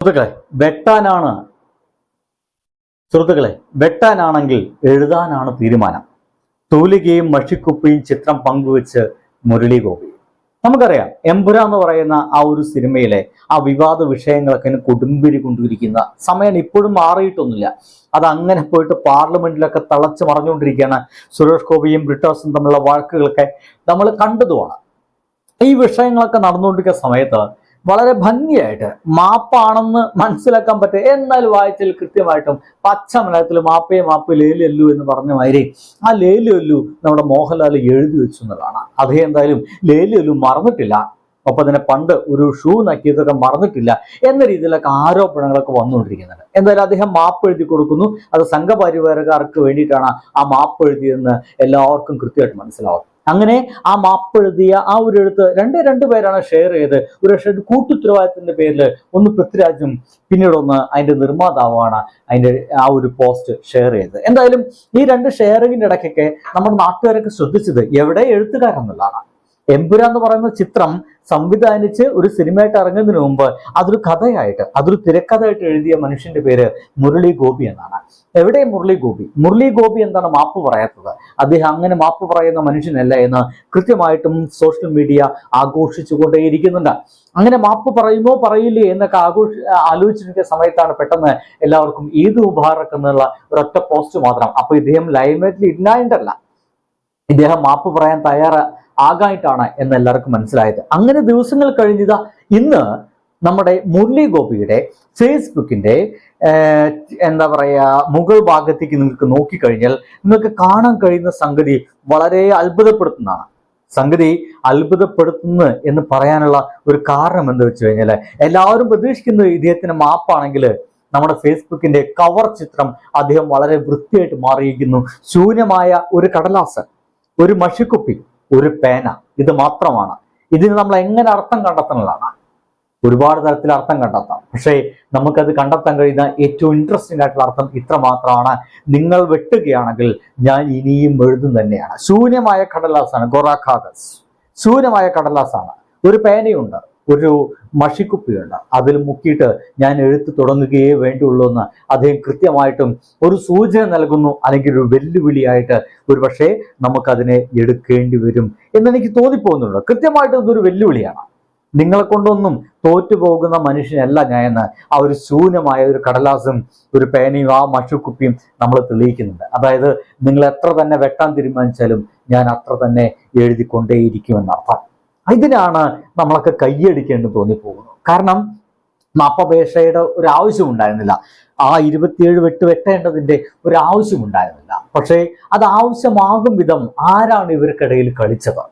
സുഹൃത്തുക്കളെ വെട്ടാനാണ്. സുഹൃത്തുക്കളെ വെട്ടാനാണെങ്കിൽ എഴുതാനാണ് തീരുമാനം. തൂലികയും മഷിക്കുപ്പിയും ചിത്രം പങ്കുവെച്ച് മുരളി ഗോപി നമുക്കറിയാം എമ്പുര എന്ന് പറയുന്ന ആ ഒരു സിനിമയിലെ ആ വിവാദ വിഷയങ്ങളൊക്കെ കൊടുമ്പിരി കൊണ്ടിരിക്കുന്ന സമയം ഇപ്പോഴും മാറിയിട്ടൊന്നുമില്ല. അത് അങ്ങനെ പോയിട്ട് പാർലമെന്റിലൊക്കെ തളച്ചു മറിഞ്ഞുകൊണ്ടിരിക്കുകയാണ് സുരേഷ് ഗോപിയും ബ്രിട്ടാസും തമ്മിലുള്ള വഴക്കുകളൊക്കെ നമ്മൾ കണ്ടതുമാണ്. ഈ വിഷയങ്ങളൊക്കെ നടന്നുകൊണ്ടിരിക്കുന്ന സമയത്ത് വളരെ ഭംഗിയായിട്ട് മാപ്പാണെന്ന് മനസ്സിലാക്കാൻ പറ്റും. എന്നാൽ വായിച്ചാൽ കൃത്യമായിട്ടും പച്ച മലയാളത്തിൽ മാപ്പേ മാപ്പ് ലേലിയല്ലു എന്ന് പറഞ്ഞ മാതിരി ആ ലേലിയല്ലു നമ്മുടെ മോഹൻലാൽ എഴുതി വെച്ചു എന്നുള്ളതാണ് അദ്ദേഹം എന്തായാലും ലേലിയല്ലു മറന്നിട്ടില്ല. ഒപ്പം തന്നെ പണ്ട് ഒരു ഷൂ നക്കിയതൊക്കെ മറന്നിട്ടില്ല എന്ന രീതിയിലൊക്കെ ആരോപണങ്ങളൊക്കെ വന്നുകൊണ്ടിരിക്കുന്നുണ്ട്. എന്തായാലും അദ്ദേഹം മാപ്പ് എഴുതി കൊടുക്കുന്നു. അത് സംഘപരിവാരക്കാർക്ക് വേണ്ടിയിട്ടാണ് ആ മാപ്പ് എഴുതിയതെന്ന് എല്ലാവർക്കും കൃത്യമായിട്ട് മനസ്സിലാവും. അങ്ങനെ ആ മാപ്പ് എഴുതിയ ആ ഒരു എഴുത്ത് രണ്ട് രണ്ട് പേരാണ് ഷെയർ ചെയ്ത്. ഒരു പക്ഷേ കൂട്ടുത്തരവാദിത്തത്തിന്റെ പേരിൽ ഒന്ന് പൃഥ്വിരാജും പിന്നീട് ഒന്ന് അതിന്റെ നിർമ്മാതാവാണ് അതിന്റെ ആ ഒരു പോസ്റ്റ് ഷെയർ ചെയ്തത് എന്തായാലും ഈ രണ്ട് ഷെയറിങ്ങിന്റെ ഇടയ്ക്കൊക്കെ നമ്മുടെ നാട്ടുകാരൊക്കെ ശ്രദ്ധിച്ചത് എവിടെ എഴുത്തുകാരെന്നുള്ളതാണ്. എമ്പുര എന്ന് പറയുന്ന ചിത്രം സംവിധാനിച്ച് ഒരു സിനിമയായിട്ട് ഇറങ്ങുന്നതിന് മുമ്പ് അതൊരു കഥയായിട്ട് അതൊരു തിരക്കഥയായിട്ട് എഴുതിയ മനുഷ്യന്റെ പേര് മുരളി ഗോപി എന്നാണ്. എവിടെ മുരളി ഗോപി മുരളി ഗോപി എന്താണ് മാപ്പ് പറയാത്തത്? അദ്ദേഹം അങ്ങനെ മാപ്പ് പറയുന്ന മനുഷ്യനല്ല എന്ന് കൃത്യമായിട്ടും സോഷ്യൽ മീഡിയ ആഘോഷിച്ചുകൊണ്ടേയിരിക്കുന്നുണ്ട്. അങ്ങനെ മാപ്പ് പറയുമോ പറയില്ലേ എന്നൊക്കെ ആഘോഷ ആലോചിച്ചിരിക്കുന്ന സമയത്താണ് പെട്ടെന്ന് എല്ലാവർക്കും ഈദ് മുബാറക്ക് എന്നുള്ള ഒരൊറ്റ പോസ്റ്റ് മാത്രം. അപ്പൊ ഇദ്ദേഹം ലൈംലൈറ്റിൽ ഇല്ലായിട്ടല്ല ഇദ്ദേഹം മാപ്പ് പറയാൻ തയ്യാറ് ആകായിട്ടാണ് എന്ന് എല്ലാവർക്കും മനസ്സിലായത്. അങ്ങനെ ദിവസങ്ങൾ കഴിഞ്ഞത് ഇന്ന് നമ്മുടെ മുരളി ഗോപിയുടെ ഫേസ്ബുക്കിന്റെ എന്താ പറയുക മുകൾ ഭാഗത്തേക്ക് നിങ്ങൾക്ക് നോക്കിക്കഴിഞ്ഞാൽ നിങ്ങൾക്ക് കാണാൻ കഴിയുന്ന സംഗതി വളരെ അത്ഭുതപ്പെടുത്തുന്നതാണ്. സംഗതി അത്ഭുതപ്പെടുത്തുന്നു എന്ന് പറയാനുള്ള ഒരു കാരണം എന്താ വെച്ച് കഴിഞ്ഞാൽ എല്ലാവരും പ്രതീക്ഷിക്കുന്നത് ഇദ്ദേഹത്തിന്റെ മാപ്പാണെങ്കിൽ നമ്മുടെ ഫേസ്ബുക്കിന്റെ കവർ ചിത്രം അദ്ദേഹം വളരെ വൃത്തിയായിട്ട് മാറിയിരിക്കുന്നു. ശൂന്യമായ ഒരു കടലാസ് ഒരു മഷിക്കുപ്പി ഒരു പേന. ഇത് മാത്രമാണ്. ഇതിന് നമ്മൾ എങ്ങനെ അർത്ഥം കണ്ടെത്തുന്നതാണ്? ഒരുപാട് തരത്തിൽ അർത്ഥം കണ്ടെത്താം. പക്ഷേ നമുക്കത് കണ്ടെത്താൻ കഴിയുന്ന ഏറ്റവും ഇൻട്രസ്റ്റിംഗ് ആയിട്ടുള്ള അർത്ഥം ഇത്ര മാത്രമാണ്. നിങ്ങൾ വെട്ടുകയാണെങ്കിൽ ഞാൻ ഇനിയും എഴുതും തന്നെയാണ്. ശൂന്യമായ കടലാസാണ് ഗൊറാഖാദസ്. ശൂന്യമായ കടലാസാണ്. ഒരു പേനയുണ്ട്. ഒരു മഷിക്കുപ്പിയുണ്ട്. അതിൽ മുക്കിയിട്ട് ഞാൻ എഴുത്ത് തുടങ്ങുകയേ വേണ്ടിയുള്ളൂ എന്ന് അദ്ദേഹം കൃത്യമായിട്ടും ഒരു സൂചന നൽകുന്നു. അല്ലെങ്കിൽ ഒരു വെല്ലുവിളിയായിട്ട് ഒരു പക്ഷേ നമുക്കതിനെ എടുക്കേണ്ടി വരും എന്നെനിക്ക് തോന്നിപ്പോകുന്നുണ്ട്. കൃത്യമായിട്ട് ഇതൊരു വെല്ലുവിളിയാണ്. നിങ്ങളെ കൊണ്ടൊന്നും തോറ്റു പോകുന്ന മനുഷ്യനല്ല ഞാൻ എന്ന് ആ ഒരു ശൂന്യമായ ഒരു കടലാസും ഒരു പേനയും ആ മഷുക്കുപ്പിയും നമ്മൾ തെളിയിക്കുന്നുണ്ട്. അതായത് നിങ്ങൾ എത്ര തന്നെ വെട്ടാൻ തീരുമാനിച്ചാലും ഞാൻ അത്ര തന്നെ എഴുതിക്കൊണ്ടേയിരിക്കുമെന്നർത്ഥം ഇതിനാണ് നമ്മളൊക്കെ കൈയടിക്കേണ്ടി തോന്നിപ്പോകുന്നത്. കാരണം മാപ്പപേക്ഷയുടെ ഒരു ആവശ്യം ഉണ്ടായിരുന്നില്ല. ആ ഇരുപത്തിയേഴ് വെട്ട് വെട്ടേണ്ടതിന്റെ ഒരു ആവശ്യം ഉണ്ടായിരുന്നില്ല. പക്ഷേ അത് ആവശ്യമാകും വിധം ആരാണ് ഇവർക്കിടയിൽ കളിച്ചത്?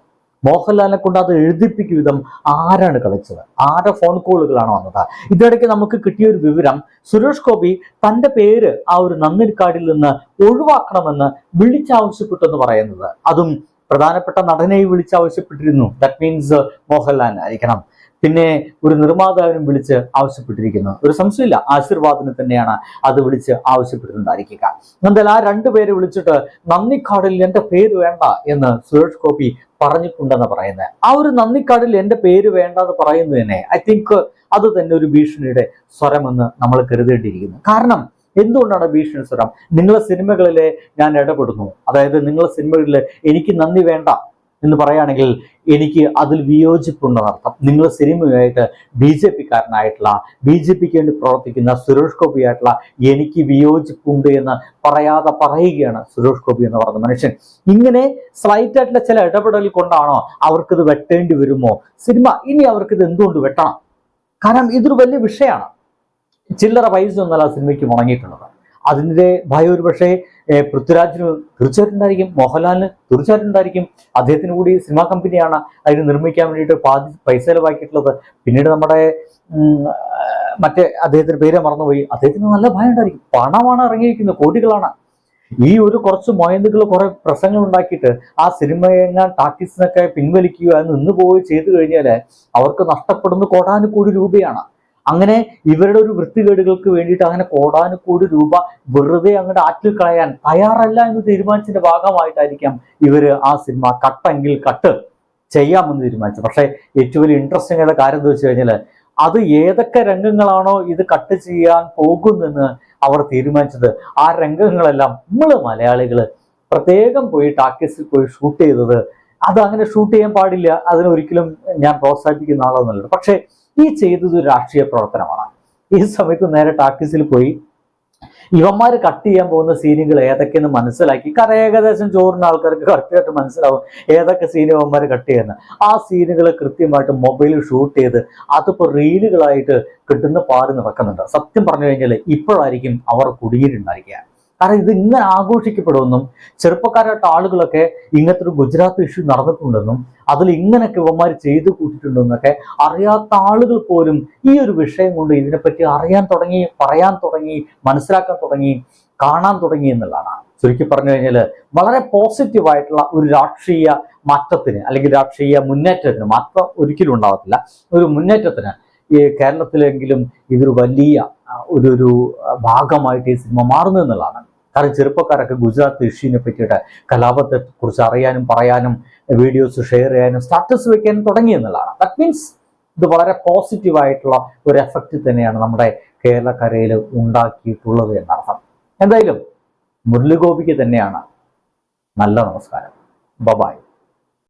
മോഹൻലാലിനെ കൊണ്ട് അത് എഴുതിപ്പിക്കും വിധം ആരാണ് കളിച്ചത്? ആരുടെ ഫോൺ കോളുകളാണ് വന്നത്? ഇതിടയ്ക്ക് നമുക്ക് കിട്ടിയ ഒരു വിവരം സുരേഷ് ഗോപി തന്റെ പേര് ആ ഒരു നന്ദിരിക്കാടിൽ നിന്ന് ഒഴിവാക്കണമെന്ന് വിളിച്ചാവശ്യപ്പെട്ടു എന്ന് പറയുന്നത്. അതും പ്രധാനപ്പെട്ട നടനെ വിളിച്ചാവശ്യപ്പെട്ടിരുന്നു ദാറ്റ് മീൻസ് മോഹൻലാൽ ആയിരിക്കണം. പിന്നെ ഒരു നിർമ്മാതാവിനും വിളിച്ച് ആവശ്യപ്പെട്ടിരിക്കുന്നു. ഒരു സംശയമില്ല ആശീർവാദിനെ തന്നെയാണ് അത് വിളിച്ച് ആവശ്യപ്പെട്ടിട്ടുണ്ടായിരിക്കുക. എന്തായാലും ആ രണ്ടുപേരെ വിളിച്ചിട്ട് നന്ദിക്കാടിൽ എന്റെ പേര് വേണ്ട എന്ന് സുരേഷ് ഗോപി പറഞ്ഞിട്ടുണ്ടെന്ന് പറയുന്നത് ആ ഒരു നന്ദിക്കാടിൽ എന്റെ പേര് വേണ്ട എന്ന് പറയുന്നത് തന്നെ ഐ തിങ്ക് അത് തന്നെ ഒരു ഭീഷണിയുടെ സ്വരമെന്ന് നമ്മൾ കരുതേണ്ടിയിരിക്കുന്നു. കാരണം എന്തുകൊണ്ടാണ് ഭീഷണി സ്വരം? നിങ്ങളെ സിനിമകളിലെ ഞാൻ ഇടപെടുന്നു. അതായത് നിങ്ങളെ സിനിമകളിൽ എനിക്ക് നന്ദി വേണ്ട എന്ന് പറയുകയാണെങ്കിൽ എനിക്ക് അതിൽ വിയോജിപ്പുണ്ടെന്നർത്ഥം നിങ്ങൾ സിനിമയായിട്ട് ബി ജെ പിക്കാരനായിട്ടുള്ള ബി ജെ പിക്ക് വേണ്ടി പ്രവർത്തിക്കുന്ന സുരേഷ് ഗോപി ആയിട്ടുള്ള എനിക്ക് വിയോജിപ്പുണ്ട് എന്ന് പറയാതെ പറയുകയാണ് സുരേഷ് ഗോപി എന്ന് പറഞ്ഞ മനുഷ്യൻ. ഇങ്ങനെ സ്ലൈറ്റ് ആയിട്ടുള്ള ചില ഇടപെടൽ കൊണ്ടാണോ അവർക്കിത് വെട്ടേണ്ടി വരുമോ? സിനിമ ഇനി അവർക്കിത് എന്തുകൊണ്ട് വെട്ടണം? കാരണം ഇതൊരു വലിയ വിഷയമാണ്. ചില്ലറ പൈസ ഒന്നല്ല ആ സിനിമയ്ക്ക് മുടങ്ങിയിട്ടുള്ളത്. അതിന്റെ ഭയം ഒരു പക്ഷേ പൃഥ്വിരാജിന് തീർച്ചയായിട്ടും ഉണ്ടായിരിക്കും മോഹൻലാലിന് തീർച്ചയായിട്ടും ഉണ്ടായിരിക്കും അദ്ദേഹത്തിന് കൂടി സിനിമാ കമ്പനിയാണ് അതിന് നിർമ്മിക്കാൻ വേണ്ടിയിട്ട് പാതി പൈസ ചിലവാക്കിയിട്ടുള്ളത്. പിന്നീട് നമ്മുടെ മറ്റേ അദ്ദേഹത്തിന്റെ പേര് മറന്നുപോയി. അദ്ദേഹത്തിന് നല്ല ഭയം ഉണ്ടായിരിക്കും. പണമാണ് ഇറങ്ങിയിരിക്കുന്നത് കോടികളാണ്. ഈ ഒരു കുറച്ച് മൊയന്തുകൾ കുറെ പ്രശ്നങ്ങൾ ഉണ്ടാക്കിയിട്ട് ആ സിനിമയെങ്ങാൻ ടാക്കീസിനൊക്കെ പിൻവലിക്കുക നിന്ന് പോയി ചെയ്തു കഴിഞ്ഞാൽ അവർക്ക് നഷ്ടപ്പെടുന്ന കോടാനുകോടി രൂപയാണ്. അങ്ങനെ ഇവരുടെ ഒരു വൃത്തികേടുകൾക്ക് വേണ്ടിയിട്ട് അങ്ങനെ കോടാനുകോടി രൂപ വെറുതെ അങ്ങോട്ട് ആറ്റിൽ കളയാൻ തയ്യാറല്ല എന്ന് തീരുമാനിച്ചതിന്റെ ഭാഗമായിട്ടായിരിക്കാം ഇവർ ആ സിനിമ കട്ടെങ്കിൽ കട്ട് ചെയ്യാമെന്ന് തീരുമാനിച്ചു പക്ഷേ ഏറ്റവും വലിയ ഇൻട്രസ്റ്റിംഗ് ആയ കാര്യം എന്താ വെച്ച് കഴിഞ്ഞാൽ അത് ഏതൊക്കെ രംഗങ്ങളാണോ ഇത് കട്ട് ചെയ്യാൻ പോകുന്നെന്ന് അവർ തീരുമാനിച്ചത്. ആ രംഗങ്ങളെല്ലാം നമ്മൾ മലയാളികൾ പ്രത്യേകം പോയി ടാക്കീസിൽ പോയി ഷൂട്ട് ചെയ്തത്. അത് അങ്ങനെ ഷൂട്ട് ചെയ്യാൻ പാടില്ല. അതിനൊരിക്കലും ഞാൻ പ്രോത്സാഹിപ്പിക്കുന്ന ആളൊന്നുമല്ല. പക്ഷേ ഈ ചെയ്തത് ഒരു രാഷ്ട്രീയ പ്രവർത്തനമാണ്. ഈ സമയത്ത് നേരെ ടാക്കീസിൽ പോയി. ഇവന്മാർ കട്ട് ചെയ്യാൻ പോകുന്ന സീനുകൾ ഏതൊക്കെയെന്ന് മനസ്സിലാക്കി. കാരണം ഏകദേശം ചോറിന് ആൾക്കാർക്ക് കറക്റ്റായിട്ട് മനസ്സിലാവും ഏതൊക്കെ സീൻ ഇവന്മാർ കട്ട് ചെയ്യുന്നത്. ആ സീനുകൾ കൃത്യമായിട്ട് മൊബൈലിൽ ഷൂട്ട് ചെയ്ത് അതിപ്പോൾ റീലുകളായിട്ട് കിട്ടുന്ന പാറി നടക്കുന്നുണ്ട്. സത്യം പറഞ്ഞു കഴിഞ്ഞാൽ ഇപ്പോഴായിരിക്കും അവർ കുടിയിട്ടുണ്ടായിരിക്കുക കാരണം ഇത് ഇങ്ങനെ ആഘോഷിക്കപ്പെടുമെന്നും ചെറുപ്പക്കാരായിട്ട് ആളുകളൊക്കെ ഇങ്ങനത്തെ ഒരു ഗുജറാത്ത് ഇഷ്യൂ നടന്നിട്ടുണ്ടെന്നും അതിൽ ഇങ്ങനെയൊക്കെ ഇവന്മാർ ചെയ്തു കൂട്ടിയിട്ടുണ്ടെന്നൊക്കെ അറിയാത്ത ആളുകൾ പോലും ഈ ഒരു വിഷയം കൊണ്ട് ഇതിനെപ്പറ്റി അറിയാൻ തുടങ്ങി പറയാൻ തുടങ്ങി മനസ്സിലാക്കാൻ തുടങ്ങി കാണാൻ തുടങ്ങി എന്നുള്ളതാണ്. ചുരുക്കി പറഞ്ഞു കഴിഞ്ഞാൽ വളരെ പോസിറ്റീവായിട്ടുള്ള ഒരു രാഷ്ട്രീയ മാറ്റത്തിന് അല്ലെങ്കിൽ രാഷ്ട്രീയ മുന്നേറ്റത്തിന് മാത്രം ഒരിക്കലും ഉണ്ടാവത്തില്ല. ഒരു മുന്നേറ്റത്തിന് ഈ കേരളത്തിലെങ്കിലും ഇതൊരു വലിയ ഒരു ഒരു ഭാഗമായിട്ട് ഈ സിനിമ മാറുന്നു എന്നുള്ളതാണ്. കാരണം ചെറുപ്പക്കാരൊക്കെ ഗുജറാത്ത് ഇഷ്യൂവിനെ പറ്റിയിട്ട് കലാപത്തെ കുറിച്ച് അറിയാനും പറയാനും വീഡിയോസ് ഷെയർ ചെയ്യാനും സ്റ്റാറ്റസ് വെക്കാനും തുടങ്ങി എന്നുള്ളതാണ്. ദാറ്റ് മീൻസ് ഇത് വളരെ പോസിറ്റീവായിട്ടുള്ള ഒരു എഫക്റ്റ് തന്നെയാണ് നമ്മുടെ കേരളക്കരയിൽ ഉണ്ടാക്കിയിട്ടുള്ളത് എന്നർത്ഥം. എന്തായാലും മുരളിഗോപിക്ക് തന്നെയാണ് നല്ല നമസ്കാരം. ബബായ്